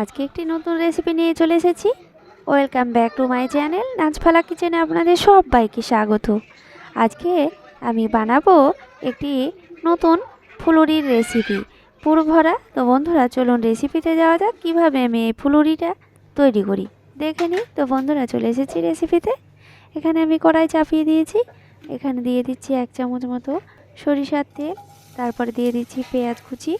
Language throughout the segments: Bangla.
আজকে একটি নতুন রেসিপি নিয়ে চলে এসেছি। Welcome back to my channel নাচফালা কিচেনে আপনাদের সবাইকে স্বাগত। আজকে আমি বানাবো একটি নতুন ফুলুরির রেসিপি পুরো ভরা, তো বন্ধুরা, চলুন রেসিপিতে যাওয়া যাক। কীভাবে আমি এই ফুলুরিটা তৈরি করি? দেখে নিই। তো বন্ধুরা, চলে এসেছি রেসিপিতে এখানে আমি কড়াই চাপিয়ে দিয়েছি। এখানে দিয়ে দিচ্ছি এক চামচ মতো সরিষার তেল। তারপরে দিয়ে দিচ্ছি পেঁয়াজ কুচি।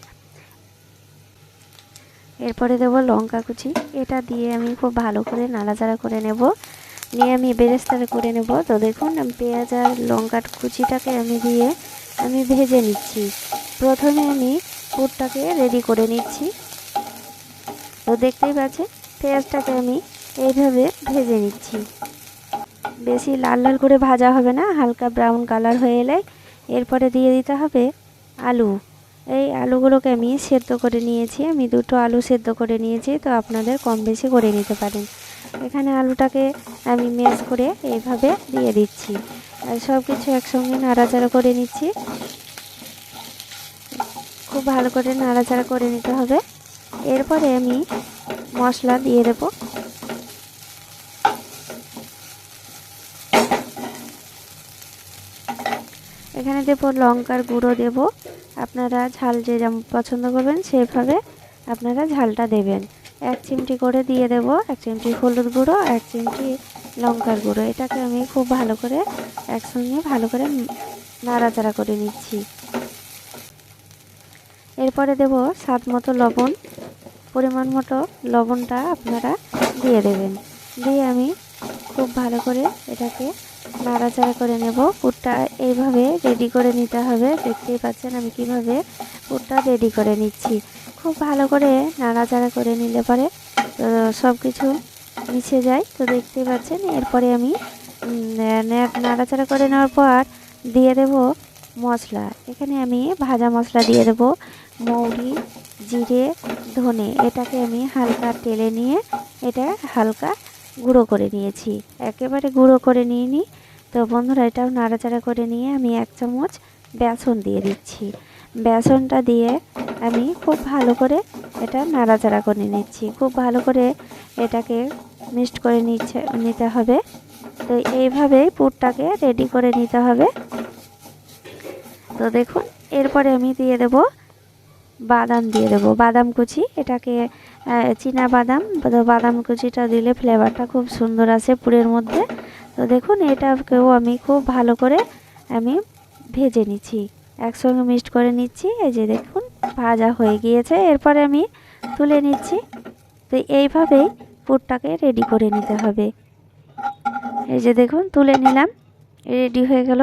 এরপরে দেবো লঙ্কা কুচি। এটা দিয়ে আমি খুব ভালো করে নাড়াচাড়া করে নেব। নিয়ে আমি বেরেস্তারে করে নেব। তো দেখুন, পেঁয়াজ আর লঙ্কার কুচিটাকে আমি দিয়ে আমি ভেজে নিচ্ছি। প্রথমে আমি পুরটাকে রেডি করে নিচ্ছি। তো দেখতেই পাচ্ছেন, পেঁয়াজটাকে আমি এইভাবে ভেজে নিচ্ছি। বেশি লাল লাল করে ভাজা হবে না, হালকা ব্রাউন কালার হয়ে এলে। এরপরে দিয়ে দিতে হবে আলু। এই আলুগুলোকে আমি সেদ্ধ করে নিয়েছি। আমি দুটো আলু সেদ্ধ করে নিয়েছি, তো আপনাদের কম বেশি করে নিতে পারেন। এখানে আলুটাকে আমি ম্যাশ করে এইভাবে দিয়ে দিচ্ছি। আর সব কিছু একসঙ্গে নাড়াচাড়া করে নিচ্ছি। খুব ভালো করে নাড়াচাড়া করে নিতে হবে। এরপরে আমি মশলা দিয়ে দেবো। এখানে দেবো লঙ্কার গুঁড়ো দেব। আপনারা ঝাল যে যেমন পছন্দ করবেন, সেভাবে আপনারা ঝালটা দেবেন। এক চিমটি করে দিয়ে দেব, এক চিমটি হলুদ গুঁড়ো, এক চিমটি লঙ্কার গুঁড়ো। এটাকে আমি খুব ভালো করে একসঙ্গে ভালো করে নাড়াচাড়া করে নিচ্ছি। এরপরে দেব স্বাদ মতো লবণ। পরিমাণ মতো লবণটা আপনারা দিয়ে দেবেন। দিয়ে আমি খুব ভালো করে এটাকে নাড়াচাড়া করে নেব। পুরটা এইভাবে রেডি করে নিতে হবে। দেখতেই পাচ্ছেন আমি কীভাবে পুরটা রেডি করে নিচ্ছি। খুব ভালো করে নাড়াচাড়া করে নিলে পরে সব কিছু মিশে যায়। তো দেখতেই পাচ্ছেন, এরপরে আমি নাড়াচাড়া করে নেওয়ার পর দিয়ে দেব মশলা। এখানে আমি ভাজা মশলা দিয়ে দেব। মৌরি, জিরে, ধনে। এটাকে আমি হালকা তেলে নিয়ে এটা হালকা গুঁড়ো করে নিয়েছি। একেবারে গুঁড়ো করে নিয়ে নিই তো বন্ধুরা, এটাও নাড়াচাড়া করে নিয়ে আমি এক চামচ বেসন দিয়ে দিচ্ছি। বেসনটা দিয়ে আমি খুব ভালো করে এটা নাড়াচাড়া করে নিচ্ছি। খুব ভালো করে এটাকে মিক্সড করে নিচ্ছে, নিতে হবে। তো এইভাবেই পুরটাকে রেডি করে নিতে হবে। তো দেখুন, এরপরে আমি দিয়ে দেব বাদাম দিয়ে দেবো। বাদাম কুচি, এটাকে চীনা বাদাম। তো বাদাম কুচিটা দিলে ফ্লেভারটা খুব সুন্দর আসে পুরের মধ্যে। তো দেখুন, এটাকেও আমি খুব ভালো করে আমি ভেজে নিচ্ছি। একসঙ্গে মিক্সড করে নিচ্ছি। এই যে দেখুন, ভাজা হয়ে গিয়েছে। এরপরে আমি তুলে নিচ্ছি। তো এইভাবেই পুরটাকে রেডি করে নিতে হবে। এই যে দেখুন, তুলে নিলাম। রেডি হয়ে গেল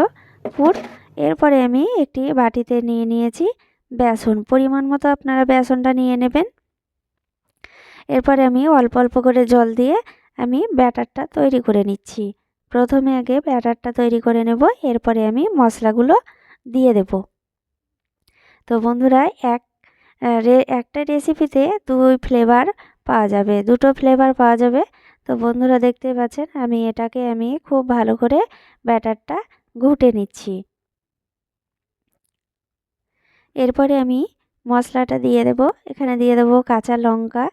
পুর। এরপরে আমি একটি বাটিতে নিয়ে নিয়েছি। বেসন, পরিমাণ মতো আপনারা বেসনটা নিয়ে নেবেন। এরপরে আমি অল্প অল্প করে জল দিয়ে আমি ব্যাটারটা তৈরি করে নিচ্ছি। প্রথমে আগে ব্যাটারটা তৈরি করে নেব, এরপরে আমি মশলাগুলো দিয়ে দেব। তো বন্ধুরা, এক একটা রেসিপিতে দুই ফ্লেভার পাওয়া যাবে, দুটো ফ্লেভার পাওয়া যাবে। তো বন্ধুরা দেখতে পাচ্ছেন, আমি এটাকে আমি খুব ভালো করে ব্যাটারটা ঘুটে নিচ্ছি। এরপরে আমি মশলাটা দিয়ে দেব। এখানে দিয়ে দেব কাঁচা লঙ্কা।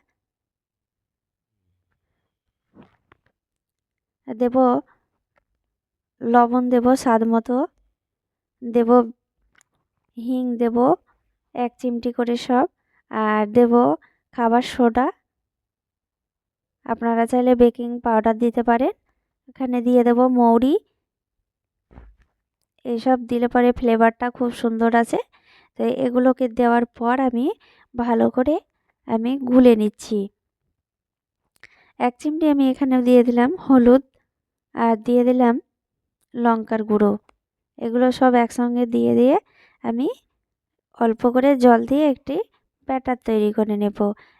দেব লবণ, দেব স্বাদ মতো। দেব হিং, দেব এক চিমটি করে সব। আর দেব খাবার সোডা। আপনারা চাইলে বেকিং পাউডার দিতে পারেন। এখানে দিয়ে দেব মৌরি। এইসব দিলে পরে ফ্লেভারটা খুব সুন্দর আছে। তো এগুলোকে দেওয়ার পর আমি ভালো করে আমি গুলে নিচ্ছি। এক চিমটি আমি এখানে দিয়ে দিলাম হলুদ আর দিয়ে দিলাম লঙ্কার গুঁড়ো। এগুলো সব একসঙ্গে দিয়ে দিয়ে আমি অল্প করে জল দিয়ে একটি ব্যাটার তৈরি করে নেব।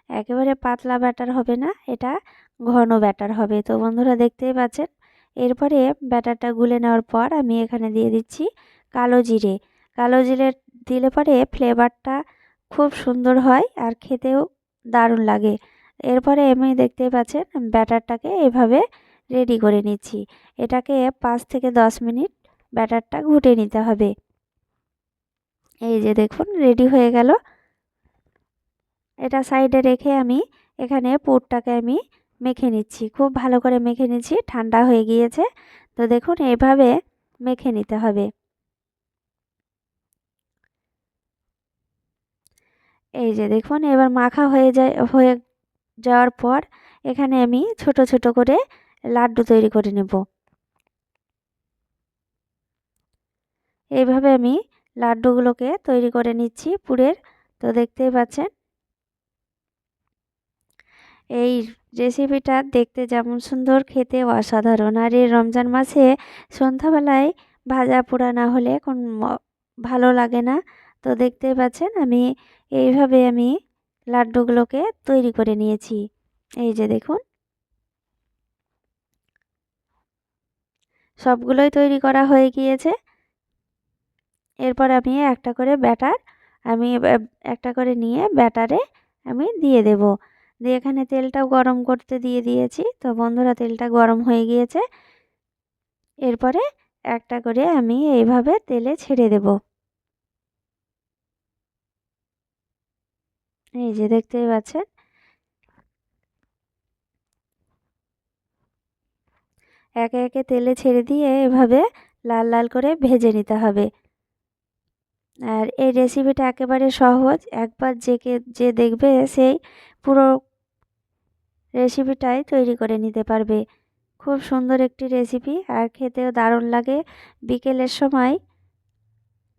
একেবারে পাতলা ব্যাটার হবে না, এটা ঘন ব্যাটার হবে। তো বন্ধুরা দেখতেই পাচ্ছেন, এরপরে ব্যাটারটা গুলে নেওয়ার পর আমি এখানে দিয়ে দিচ্ছি কালো জিরে। কালো জিরে দিলে পরে ফ্লেভারটা খুব সুন্দর হয় আর খেতেও দারুণ লাগে। এরপরে আমি দেখতে পাচ্ছেন ব্যাটারটাকে এভাবে রেডি করে নিচ্ছি। এটাকে পাঁচ থেকে দশ মিনিট ব্যাটারটা ঘুটে নিতে হবে। এই যে দেখুন রেডি হয়ে গেল। এটা সাইডে রেখে আমি এখানে পুরটাকে আমি মেখে নিচ্ছি। খুব ভালো করে মেখে নিচ্ছি, ঠান্ডা হয়ে গিয়েছে। তো দেখুন এভাবে মেখে নিতে হবে। এই যে দেখুন, এবার মাখা হয়ে যায়, হয়ে যাওয়ার পর এখানে আমি ছোট ছোট করে লাড্ডু তৈরি করে নেব। এইভাবে আমি লাড্ডুগুলোকে তৈরি করে নিচ্ছি পুরের, তো দেখতেই পাচ্ছেন। এই রেসিপিটা দেখতে যেমন সুন্দর, খেতে অসাধারণ। আর এই রমজান মাসে সন্ধ্যাবেলায় ভাজা পোড়া না হলে কোন ভালো লাগে না। তো দেখতেই পাচ্ছেন, আমি এইভাবে আমি লাড্ডুগুলোকে তৈরি করে নিয়েছি। এই যে দেখুন। সবগুলোই তৈরি করা হয়ে গিয়েছে। এরপর আমি একটা করে ব্যাটার আমি একটা করে নিয়ে ব্যাটারে আমি দিয়ে দেব। দিয়ে এখানে তেলটাও গরম করতে দিয়ে দিয়েছি। তো বন্ধুরা, তেলটা গরম হয়ে গিয়েছে। এরপরে একটা করে আমি এইভাবে তেলে ছেড়ে দেব। এই যে দেখতেই পাচ্ছেন। একে একে তেলে ছেড়ে দিয়ে এভাবে লাল লাল করে ভেজে নিতে হবে। আর এই রেসিপিটা একেবারে সহজ। একবার যে যে দেখবে সেই পুরো রেসিপিটাই তৈরি করে নিতে পারবে। খুব সুন্দর একটি রেসিপি আর খেতেও দারুণ লাগে। বিকেলের সময়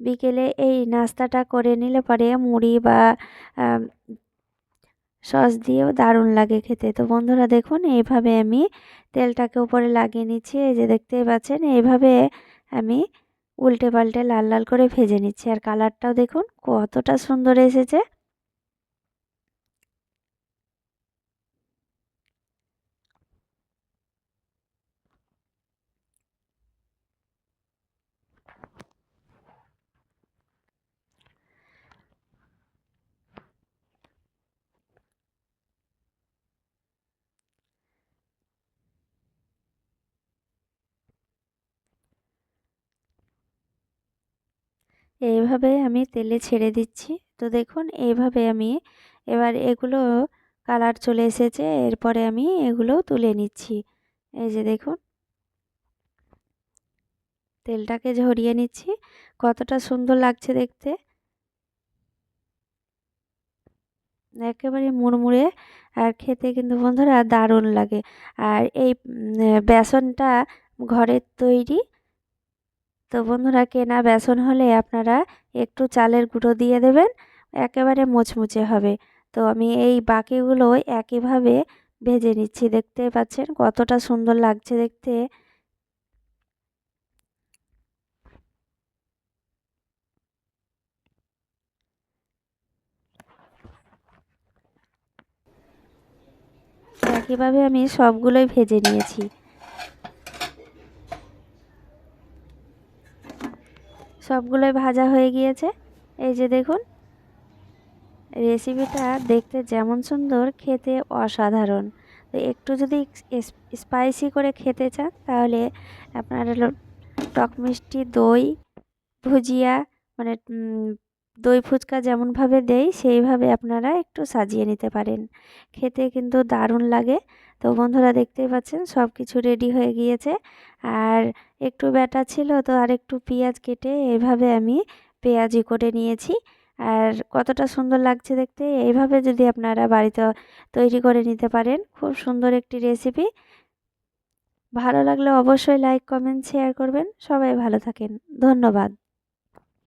বিকেলে এই নাস্তাটা করে নিলে পরে মুড়ি বা সস দিয়েও দারুণ লাগে খেতে। তো বন্ধুরা দেখুন, এইভাবে আমি তেলটাকে উপরে লাগিয়ে নিচ্ছি। এই যে দেখতেই পাচ্ছেন, এইভাবে আমি উল্টে পাল্টে লাল লাল করে ভেজে নিচ্ছি। আর কালারটাও দেখুন, কতটা সুন্দর এসেছে। এইভাবে আমি তেলে ছেড়ে দিচ্ছি। তো দেখুন, এইভাবে আমি এবার এগুলো কালার চলে এসেছে, এরপরে আমি এগুলো তুলে নিচ্ছি। এই যে দেখুন। তেলটাকে ঝরিয়ে নিচ্ছি। কতটা সুন্দর লাগছে দেখতে। একেবারে মুড়মুড়ে আর খেতে কিন্তু বন্ধুরা দারুণ লাগে। আর এই বেসনটা ঘরের তৈরি তো বন্ধুরা, কেনা বেসন হলে আপনারা একটু চালের গুঁড়ো দিয়ে দেবেন, একেবারে মুচমুচে হবে। তো আমি এই বাকিগুলো একইভাবে ভেজে নিচ্ছি, দেখতে পাচ্ছেন কতটা সুন্দর লাগছে দেখতে। একইভাবে আমি সবগুলোই ভেজে নিয়েছি। সবগুলোই ভাজা হয়ে গিয়েছে। এই যে দেখুন রেসিপিটা দেখতে যেমন সুন্দর, খেতে অসাধারণ। তো একটু যদি স্পাইসি করে খেতে চান, তাহলে আপনারা টক মিষ্টি, দই, ভুজিয়া মানে দই ফুচকা যেমনভাবে দেই সেইভাবে আপনারা একটু সাজিয়ে নিতে পারেন। খেতে কিন্তু দারুণ লাগে। তো বন্ধুরা দেখতেই পাচ্ছেন সব কিছু রেডি হয়ে গিয়েছে। আর একটু ব্যাটা ছিল তো আর একটু পেঁয়াজ কেটে এভাবে আমি পেঁয়াজি করে নিয়েছি। আর কতটা সুন্দর লাগছে দেখতে এইভাবে যদি আপনারা বাড়িতে তৈরি করে নিতে পারেন, খুব সুন্দর একটি রেসিপি ভালো লাগলে অবশ্যই লাইক কমেন্ট শেয়ার করবেন। সবাই ভালো থাকেন। ধন্যবাদ।